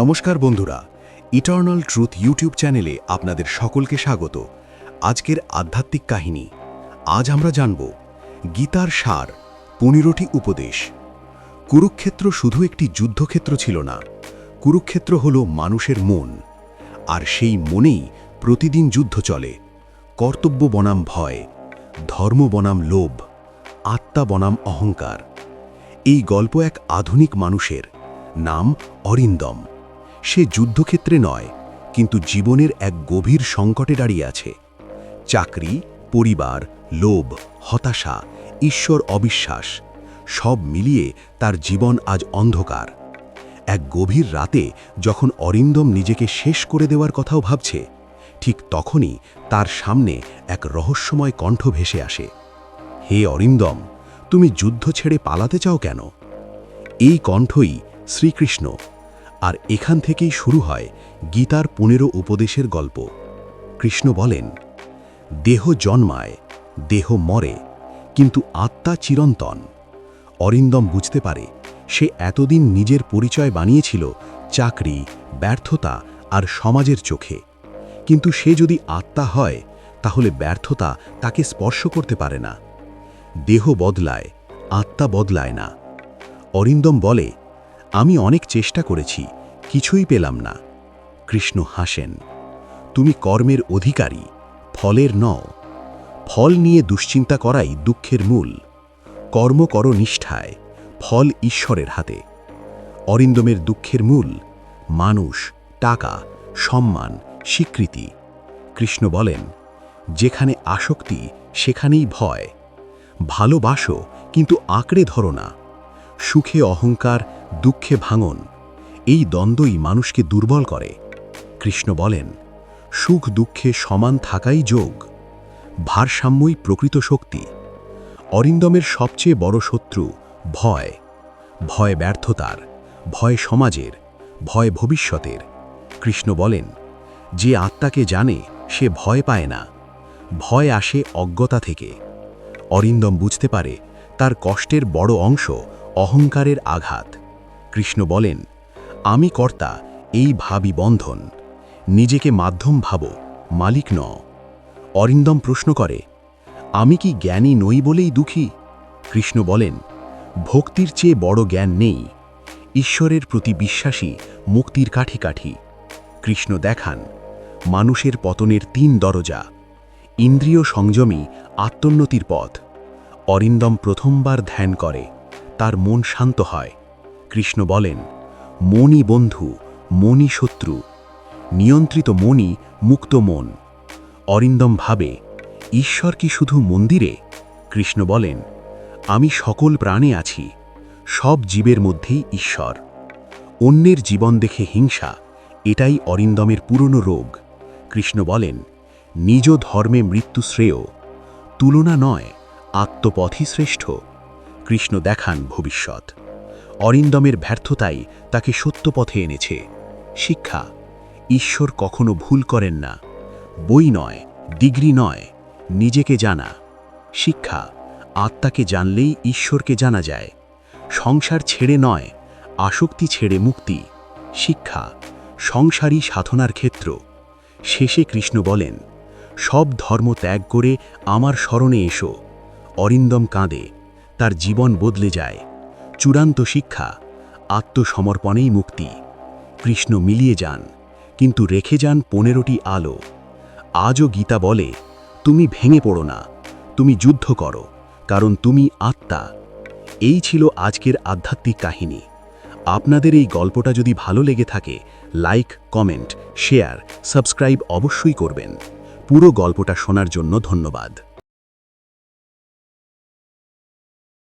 নমস্কার বন্ধুরা eternal truth YouTube চ্যানেলে আপনাদের সকলকে স্বাগত। আজকের আধ্যাত্মিক কাহিনী, আজ আমরা জানব গীতার সার, পনেরোটি উপদেশ। কুরুক্ষেত্র শুধু একটি যুদ্ধক্ষেত্র ছিল না, কুরুক্ষেত্র হল মানুষের মন, আর সেই মনেই প্রতিদিন যুদ্ধ চলে। কর্তব্য বনাম ভয়, ধর্ম বনাম লোভ, আত্মা বনাম অহংকার। এই গল্প এক আধুনিক মানুষের নাম অরিন্দম। সে যুদ্ধক্ষেত্রে নয়, কিন্তু জীবনের এক গভীর সংকটে দাঁড়িয়ে আছে। চাকরি, পরিবার, লোভ, হতাশা, ঈশ্বর অবিশ্বাস, সব মিলিয়ে তার জীবন আজ অন্ধকার। এক গভীর রাতে যখন অরিন্দম নিজেকে শেষ করে দেওয়ার কথাও ভাবছে, ঠিক তখনই তার সামনে এক রহস্যময় কণ্ঠ ভেসে আসে। হে অরিন্দম, তুমি যুদ্ধ ছেড়ে পালাতে চাও কেন? এই কণ্ঠই শ্রীকৃষ্ণ। আর এখান থেকেই শুরু হয় গীতার পনেরো উপদেশের গল্প। কৃষ্ণ বলেন, দেহ জন্মায়, দেহ মরে, কিন্তু আত্মা চিরন্তন। অরিন্দম বুঝতে পারে, সে এতদিন নিজের পরিচয় বানিয়েছিল চাকরি, ব্যর্থতা আর সমাজের চোখে। কিন্তু সে যদি আত্মা হয়, তাহলে ব্যর্থতা তাকে স্পর্শ করতে পারে না। দেহ বদলায়, আত্মা বদলায় না। অরিন্দম বলে আমি অনেক চেষ্টা করেছি, কিছুই পেলাম না। কৃষ্ণ হাসেন, তুমি কর্মের অধিকারী, ফলের নও। ফল নিয়ে দুশ্চিন্তা করাই দুঃখের মূল। কর্ম করো নিষ্ঠায়, ফল ঈশ্বরের হাতে। অরিন্দমের দুঃখের মূল, মানুষ, টাকা, সম্মান, স্বীকৃতি। কৃষ্ণ বলেন, যেখানে আসক্তি, সেখানেই ভয়। ভালোবাসো, কিন্তু আঁকড়ে ধরো না। সুখে অহংকার দুঃখে ভাঙন, এই দ্বন্দ্বই মানুষকে দুর্বল করে। কৃষ্ণ বলেন, সুখ দুঃখে সমান থাকাই যোগ, ভারসাম্যই প্রকৃত শক্তি। অরিন্দমের সবচেয়ে বড় শত্রু ভয় ভয় ব্যর্থতার, ভয় সমাজের, ভয় ভবিষ্যতের। কৃষ্ণ বলেন, যে আত্মাকে জানে, সে ভয় পায় না, ভয় আসে অজ্ঞতা থেকে। অরিন্দম বুঝতে পারে, তার কষ্টের বড় অংশ অহংকারের আঘাত। কৃষ্ণ বলেন, আমি কর্তা, এই ভাবি বন্ধন। নিজেকে মাধ্যম ভাবো, মালিক ন। অরিন্দম প্রশ্ন করে, আমি কি জ্ঞানী নই বলেই দুঃখী? কৃষ্ণ বলেন, ভক্তির চেয়ে বড় জ্ঞান নেই। ঈশ্বরের প্রতি বিশ্বাসী মুক্তির কাঠি কাঠি কৃষ্ণ দেখান, মানুষের পতনের তিন দরজা, ইন্দ্রিয় সংযমী আত্মোন্নতির পথ। অরিন্দম প্রথমবার ধ্যান করে, তার মন শান্ত হয়। কৃষ্ণ বলেন মনই বন্ধু মনই শত্রু, নিয়ন্ত্রিত মনই মুক্ত মন। অরিন্দম ভাবে, ঈশ্বর কি শুধু মন্দিরে? কৃষ্ণ বলেন, আমি সকল প্রাণে আছি, সব জীবের মধ্যেই ঈশ্বর। অন্যের জীবন দেখে হিংসা, এটাই অরিন্দমের পুরনো রোগ। কৃষ্ণ বলেন, নিজ ধর্মে মৃত্যু শ্রেয়, তুলনা নয়, আত্মপথই শ্রেষ্ঠ। কৃষ্ণ দেখান ভবিষ্যৎ। অরিন্দমের ব্যর্থতাই তাকে সত্য পথে এনেছে। শিক্ষা, ঈশ্বর কখনো ভুল করেন না। বই নয়, ডিগ্রি নয়, নিজেকে জানা। শিক্ষা, আত্মাকে জানলেই ঈশ্বরকে জানা যায়। সংসার ছেড়ে নয়, আসক্তি ছেড়ে মুক্তি। শিক্ষা, সংসারই সাধনার ক্ষেত্র। শেষে কৃষ্ণ বলেন, সব ধর্ম ত্যাগ করে আমার স্মরণে এসো। অরিন্দম কাঁদে, তার জীবন বদলে যায়। চূড়ান্ত শিক্ষা, আত্মসমর্পণেই মুক্তি। কৃষ্ণ মিলিয়ে যান, কিন্তু রেখে যান পনেরোটি আলো। আজও গীতা বলে, তুমি ভেঙে পড়ো না, তুমি যুদ্ধ করো, কারণ তুমি আত্মা। এই ছিল আজকের আধ্যাত্মিক কাহিনী। আপনাদের এই গল্পটা যদি ভালো লেগে থাকে, লাইক, কমেন্ট, শেয়ার, সাবস্ক্রাইব অবশ্যই করবেন। পুরো গল্পটা শোনার জন্য ধন্যবাদ।